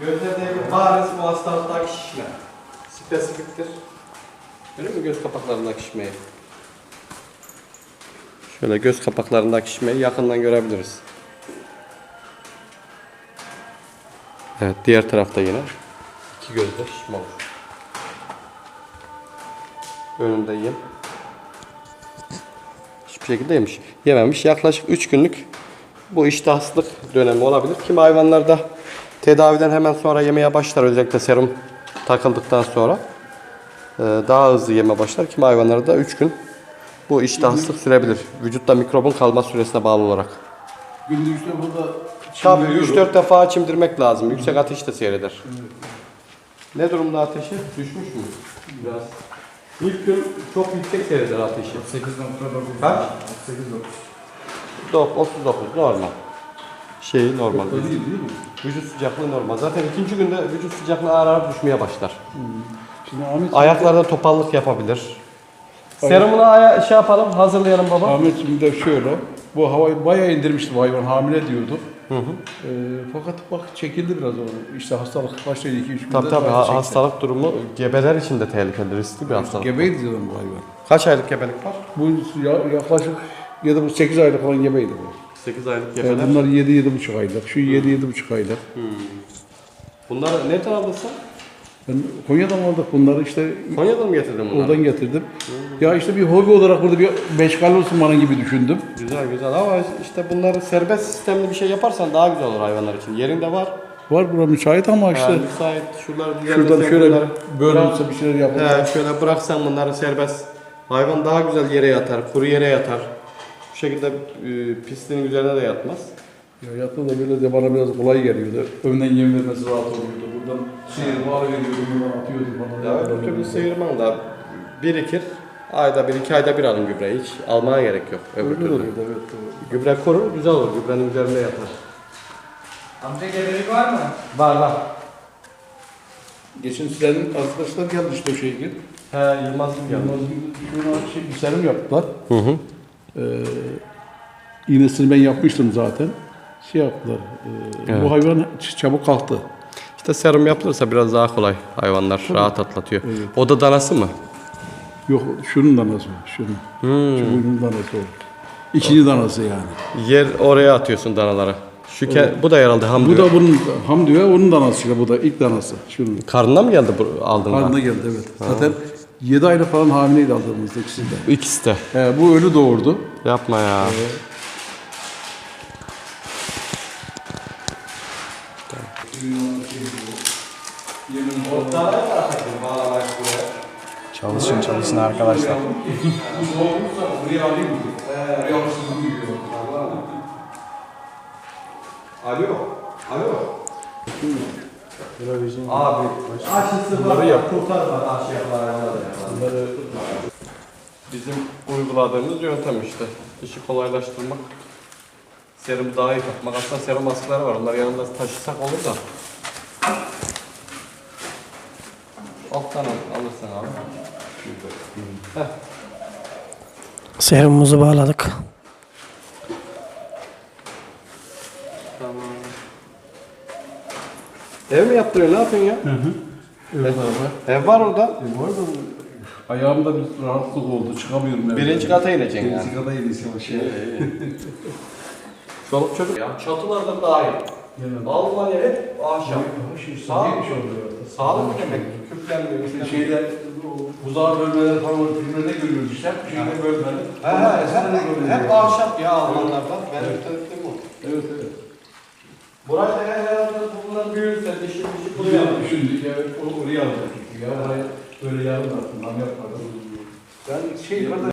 Gözlerdeki bariz bu hastalıktaki şişme. Spesifiktir. Görüyor musun göz kapaklarındaki şişmeyi? Şöyle göz kapaklarındaki şişmeyi yakından görebiliriz. Evet diğer tarafta yine iki gözde şişme olur. Önünde yem. Hiçbir şekilde yemiş. Yememiş. Yaklaşık 3 günlük bu iştahsızlık dönemi olabilir. Kimi hayvanlarda tedaviden hemen sonra yemeye başlar. Özellikle serum takıldıktan sonra e, daha hızlı yeme başlar. Kimi hayvanlarda 3 gün bu iştahsızlık sürebilir. Vücutta mikrobun kalma süresine bağlı olarak. Günde üç defa da Tabii çimdiriyorum. 3-4 defa çimdirmek lazım. Yüksek ateş de seyreder. Ne durumda ateşi? Düşmüş mü? Biraz. İlk gün çok yüksek seyreder ateşi. 8.9. Kaç? 8.9. Dok- 39 normal. Şey normal. Da değil değil mi? Vücut sıcaklığı normal. Zaten ikinci günde vücut sıcaklığı ağır ağır düşmeye başlar. Şimdi Ahmet Ayaklarda topallık yapabilir. Serumunu aya şey yapalım, hazırlayalım baba. Ahmet şimdi de şöyle. Bu havayı bayağı indirmişti bu hayvan hamile diyordu. Hı hı. Ee, fakat bak çekildi biraz o. İşte hastalık başladı 2-3 günde. Tabii tabii ha- hastalık durumu gebeler için de tehlikeli, riskli bir hastalık. Gebeydi diyorum bu hayvan. Kaç aylık gebelik var? Bu ya- yaklaşık ya da bu 8 aylık falan gebeydi bu. 8 aylık Yani gebeler. bunlar 7-7,5 aylık. Şu 7-7,5 aylık. Bunları nereden aldın sen? Ben Konya'dan aldık bunları işte Konya'dan mı getirdin bunları? oradan getirdim. Ya işte bir hobi olarak burada bir meşgal olsun bana gibi düşündüm. Güzel güzel ama işte bunları serbest sistemli bir şey yaparsan daha güzel olur hayvanlar için. Yerinde var. Var bura müsait ama işte Yani müsait. Şuraları şuradan şöyle bunları- bölünse bir şeyler yapılır. He, şöyle bıraksan bunları serbest. Hayvan daha güzel yere yatar, kuru yere yatar. Bu şekilde e, pisliğin üzerine de yatmaz. Ya yattı da böyle de bana biraz kolay geliyordu. Önden yem vermesi rahat oluyordu. Buradan seyir var veriyordum, buradan atıyordum falan. Ya öbür türlü seyirman da birikir. Ayda bir, iki ayda bir alın gübreyi. Hiç almaya gerek yok öbür Öyle türlü. oluyordu evet. doğru. Gübre korur, güzel olur. Gübrenin üzerine yatar. Amca gebelik var mı? Var var. Geçen senin arkadaşlar geldi işte o şey gibi. He, Yılmaz gibi geldi. Yılmaz gibi şuna şey, bir serum yaptılar. Hı hı. Ee, iğnesini ben yapmıştım zaten. Şey yaptılar. e, Evet. Bu hayvan çabuk kalktı. İşte serum yapılırsa biraz daha kolay. Hayvanlar rahat atlatıyor. Evet. O da danası mı? Yok şunun danası şunun. Hmm. Şu bunun danası o. İkinci danası yani. Yer oraya atıyorsun danaları. Şu ke- bu da herhalde ham Bu da bunun ham diyor, onun danası işte bu da ilk danası. Şunun. Karnına mı geldi bu aldığında? Karnına geldi evet. Zaten 7 aylık falan hamileydi aldığımızda ikisi de. İkisi de. He, bu ölü doğurdu. Yapma ya. Çalışın çalışın arkadaşlar. Alo. Alo. Abi aşısı var ya kurtarma aşı yapılar Bizim uyguladığımız yöntem işte. İşi kolaylaştırmak. Serum daha iyi takmak. Aslında serum askıları var. Onları yanında taşısak olur da. Alttan al, alırsın abi. Heh. Serumumuzu bağladık. Ev mi yaptırıyor? Ne yapıyorsun ya? Evet abi. Ev var orada. E, bu arada ayağımda bir rahatsızlık oldu. Çıkamıyorum. evden. Birinci kata ineceksin yani. Birinci kata ineceğim. Şey. Çoluk çocuk ya. Çatılardan daha iyi. Almanya hep ahşap. Sağ Sağ iş oluyor. Sağlık demek. Küplenmiyor. İşte şeyde uzağa bölmeler falan filmlerde görüyoruz işte. Hep şeyde bölmeler. He he hep, hep ahşap ya Almanlardan. Benim tanıdığım o. Evet evet. Burayı da herhalde bunlar büyürse dişi dişi buluyor. Buraya düşündük ya. o- Oraya aldık. Ya oraya böyle yarım attım. Lan yapmadım. Ben şey kadar...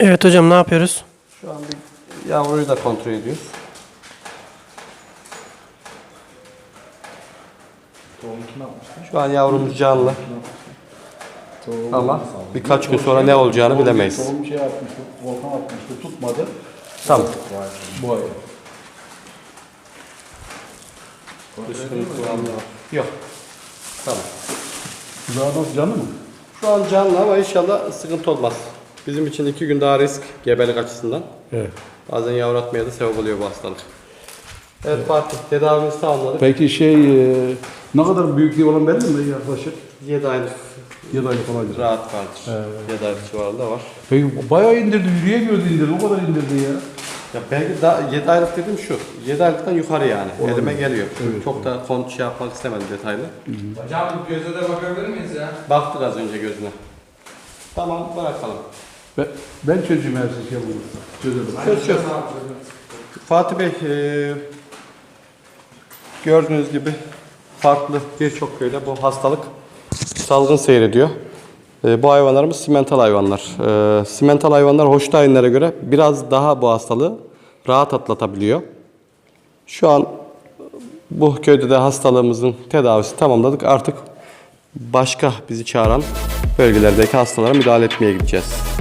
Evet hocam ne yapıyoruz? Şu an bir yavruyu da kontrol ediyoruz. Şu an yavrumuz canlı. Tohum- Ama birkaç gün sonra ne olacağını bilemeyiz. Tohum şey atmıştı, volkan atmıştı, tutmadı. Tamam. Bu ay. Yok. Tamam. Daha nasıl canlı mı? Şu an canlı ama inşallah sıkıntı olmaz. Bizim için iki gün daha risk gebelik açısından. Evet. Bazen yavratmaya da sebep oluyor bu hastalık. Evet Fatih tedavimizi tamamladık. Peki şey e, ne kadar büyüklüğü olan belli mi yaklaşık? 7 aylık 7 aylık falan. rahat vardır. 7 aylık civarında var. Peki bayağı indirdi, yürüyemiyordu indirdi, o kadar indirdi ya. Ya belki daha 7 aylık dediğim şu. 7 aylıktan yukarı yani. Olabilir. Elime geliyor. Evet, Çok da kont şey yapmak istemedim detaylı. Hocam göze de bakabilir miyiz ya? Baktık az önce gözüne. Tamam bırakalım. Ben, ben çözeceğim her şeyi bunu. Çözelim. Çöz çöz. Fatih Bey e, gördüğünüz gibi farklı birçok köyde bu hastalık salgın seyrediyor. E, bu hayvanlarımız simental hayvanlar. E, simental hayvanlar Holstein'lere göre biraz daha bu hastalığı rahat atlatabiliyor. Şu an bu köyde de hastalığımızın tedavisi tamamladık. Artık başka bizi çağıran bölgelerdeki hastalara müdahale etmeye gideceğiz.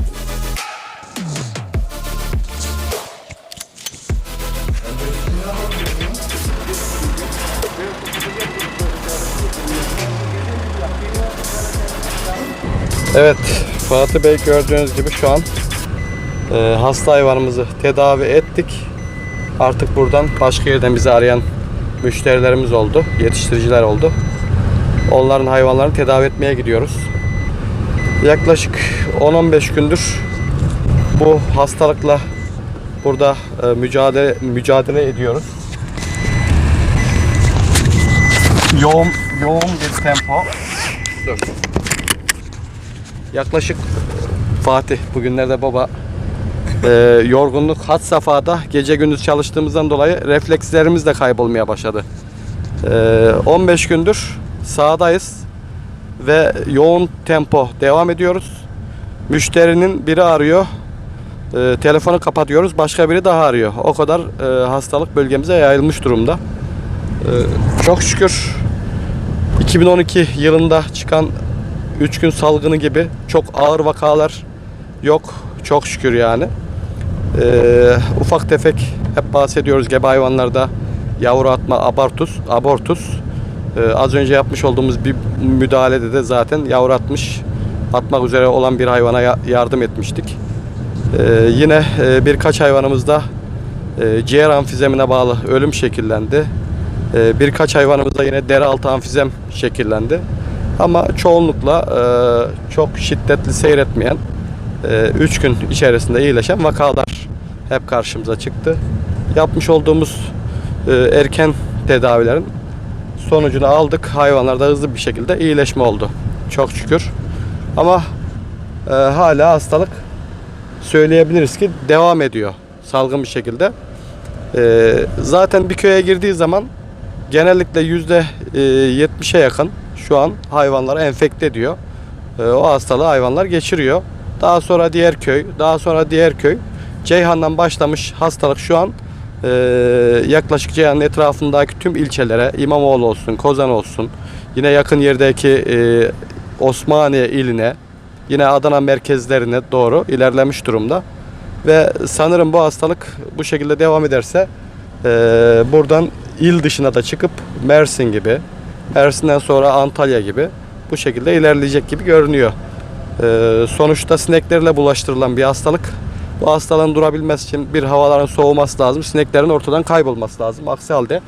Evet, Fatih Bey gördüğünüz gibi şu an e, hasta hayvanımızı tedavi ettik. Artık buradan başka yerden bizi arayan müşterilerimiz oldu, yetiştiriciler oldu. Onların hayvanlarını tedavi etmeye gidiyoruz. Yaklaşık 10-15 gündür bu hastalıkla burada e, mücadele mücadele ediyoruz. Yoğun yoğun bir tempo. Dur. Yaklaşık Fatih bugünlerde baba e, yorgunluk had safhada gece gündüz çalıştığımızdan dolayı reflekslerimiz de kaybolmaya başladı. E, 15 gündür sahadayız ve yoğun tempo devam ediyoruz. Müşterinin biri arıyor. E, telefonu kapatıyoruz. Başka biri daha arıyor. O kadar e, hastalık bölgemize yayılmış durumda. E, çok şükür 2012 yılında çıkan 3 gün salgını gibi çok ağır vakalar yok. Çok şükür yani. Ee, ufak tefek hep bahsediyoruz gebe hayvanlarda yavru atma abortus, abortus. Ee, az önce yapmış olduğumuz bir müdahalede de zaten yavru atmış atmak üzere olan bir hayvana ya- yardım etmiştik. Ee, yine e, birkaç hayvanımızda e, ciğer amfizemine bağlı ölüm şekillendi. Ee, birkaç hayvanımızda yine deri altı amfizem şekillendi. Ama çoğunlukla e, çok şiddetli seyretmeyen 3 gün içerisinde iyileşen vakalar hep karşımıza çıktı. Yapmış olduğumuz e, erken tedavilerin sonucunu aldık. Hayvanlarda hızlı bir şekilde iyileşme oldu. Çok şükür. Ama e, hala hastalık söyleyebiliriz ki devam ediyor salgın bir şekilde. E, zaten bir köye girdiği zaman genellikle yüzde e, %70'e yakın şu an hayvanları enfekte ediyor. E, o hastalığı hayvanlar geçiriyor. Daha sonra diğer köy, daha sonra diğer köy. Ceyhan'dan başlamış hastalık şu an e, yaklaşık Ceyhan'ın etrafındaki tüm ilçelere, İmamoğlu olsun, Kozan olsun, yine yakın yerdeki e, Osmaniye iline, yine Adana merkezlerine doğru ilerlemiş durumda. Ve sanırım bu hastalık bu şekilde devam ederse e, buradan il dışına da çıkıp Mersin gibi, Mersin'den sonra Antalya gibi bu şekilde ilerleyecek gibi görünüyor. Ee, sonuçta sineklerle bulaştırılan bir hastalık. Bu hastalığın durabilmesi için bir havaların soğuması lazım. Sineklerin ortadan kaybolması lazım. Aksi halde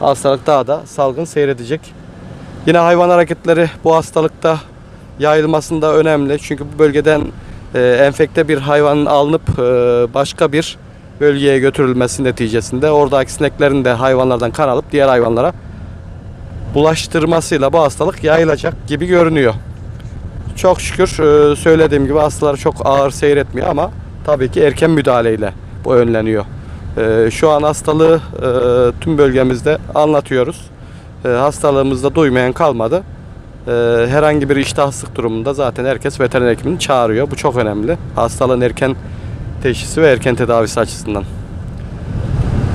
hastalık daha da salgın seyredecek. Yine hayvan hareketleri bu hastalıkta yayılmasında önemli. Çünkü bu bölgeden e, enfekte bir hayvanın alınıp e, başka bir bölgeye götürülmesi neticesinde oradaki sineklerin de hayvanlardan kan alıp diğer hayvanlara bulaştırmasıyla bu hastalık yayılacak gibi görünüyor. Çok şükür e, söylediğim gibi hastalar çok ağır seyretmiyor ama tabii ki erken müdahaleyle bu önleniyor. E, Şu an hastalığı e, tüm bölgemizde anlatıyoruz. Hastalığımızda duymayan kalmadı. Herhangi bir iştahsızlık durumunda zaten herkes veteriner hekimini çağırıyor. Bu çok önemli. Hastalığın erken teşhisi ve erken tedavisi açısından.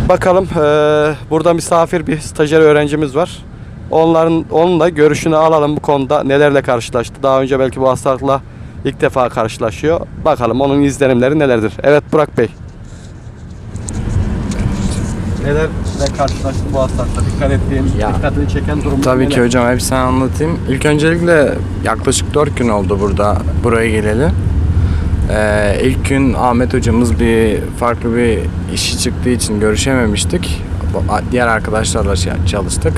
Bakalım burada misafir bir stajyer öğrencimiz var. Onların onunla görüşünü alalım bu konuda nelerle karşılaştı. Daha önce belki bu hastalıkla ilk defa karşılaşıyor. Bakalım onun izlenimleri nelerdir. Evet Burak Bey. Nelerle karşılaştı bu hastalıkla? Dikkat ettiğin, Ya, dikkatini çeken durum Tabii ki hocam hepsini anlatayım. İlk öncelikle yaklaşık 4 gün oldu burada buraya geleli. Ee, ilk gün Ahmet hocamız bir farklı bir işi çıktığı için görüşememiştik. Diğer arkadaşlarla şey- çalıştık.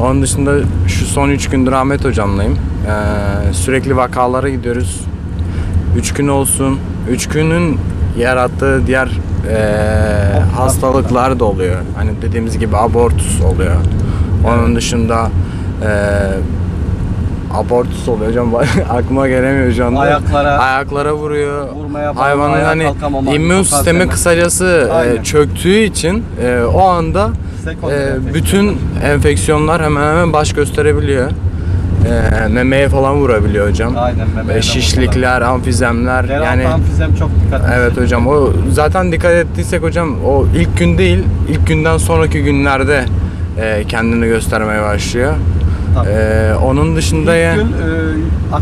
Onun dışında şu son 3 gündür Ahmet hocamlayım. Ee, sürekli vakalara gidiyoruz. 3 gün olsun. 3 günün yarattığı diğer ee, hastalıklar da oluyor. Hani dediğimiz gibi abortus oluyor. Onun dışında ee, abortus oluyor hocam aklıma gelemiyor şu anda. Ayaklara- ayaklara vuruyor. Vurmaya falan, Hayvanın ayağa hani kalkamama, immün sistemi kısacası e, Aynen. çöktüğü için e, o anda e, bütün enfeksiyonlar hemen hemen baş gösterebiliyor. E, memeye falan vurabiliyor hocam. Aynen, memeye E, şişlikler, amfizemler Yeraltı yani amfizem çok dikkatli. Evet hocam o zaten dikkat ettiysek hocam o ilk gün değil ilk günden sonraki günlerde e, kendini göstermeye başlıyor. Tabii. E, onun dışında ya İlk gün e,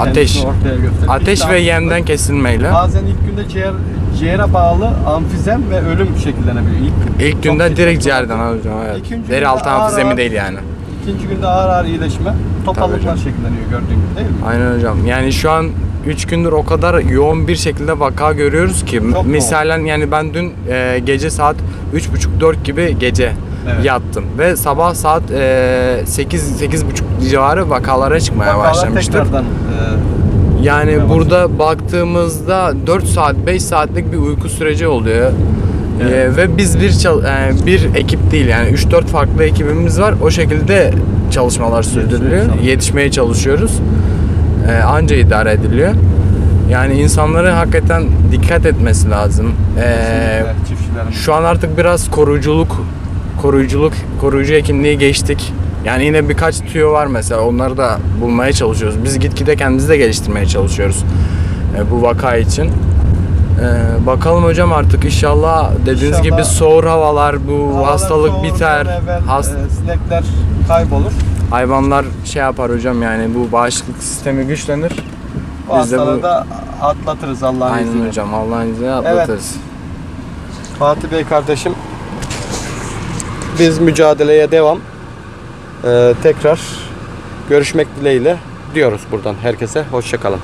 Ateş. ortaya ateş İşte ve yemden kesilmeyle Bazen ilk günde ciğer, ciğere bağlı amfizem ve ölüm şekillenebiliyor. İlk, ilk çok günde direkt ciğerden hocam evet. İkinci Deri altı amfizemi ağır- değil yani. İkinci günde ağır ağır iyileşme, topallıklar şekilleniyor gördüğün gibi değil mi? Aynen hocam. Yani şu an 3 gündür o kadar yoğun bir şekilde vaka görüyoruz ki yoğun. misalen yani ben dün e, gece saat 3.30-4 gibi gece Evet. yattım ve sabah saat e, 8 8.30 civarı vakalara çıkmaya Vakalar başlamıştık. tekrardan e, Yani burada baktığımızda 4 saat 5 saatlik bir uyku süreci oluyor. Evet. E, ve biz bir çal- bir ekip değil yani 3-4 farklı ekibimiz var. O şekilde çalışmalar sürdürülüyor. Yetişmeye çalışıyoruz. E, anca idare ediliyor. Yani insanların hakikaten dikkat etmesi lazım. E, çiftçilerimiz. şu an artık biraz koruyuculuk, koruyuculuk, koruyucu hekimliği geçtik. Yani yine birkaç tüyo var mesela onları da bulmaya çalışıyoruz. Biz gitgide kendimizi de geliştirmeye çalışıyoruz e, bu vaka için. E, bakalım hocam artık inşallah dediğiniz İnşallah gibi soğur havalar, bu Havalar hastalık biter. evvel, Hast- e, sinekler kaybolur. hayvanlar şey yapar hocam yani bu bağışıklık sistemi güçlenir. O Biz de bu- da atlatırız Allah'ın Aynen izniyle. hocam Allah'ın izniyle atlatırız. Fatih Bey kardeşim biz mücadeleye devam. Ee, tekrar görüşmek dileğiyle diyoruz buradan herkese. Hoşçakalın.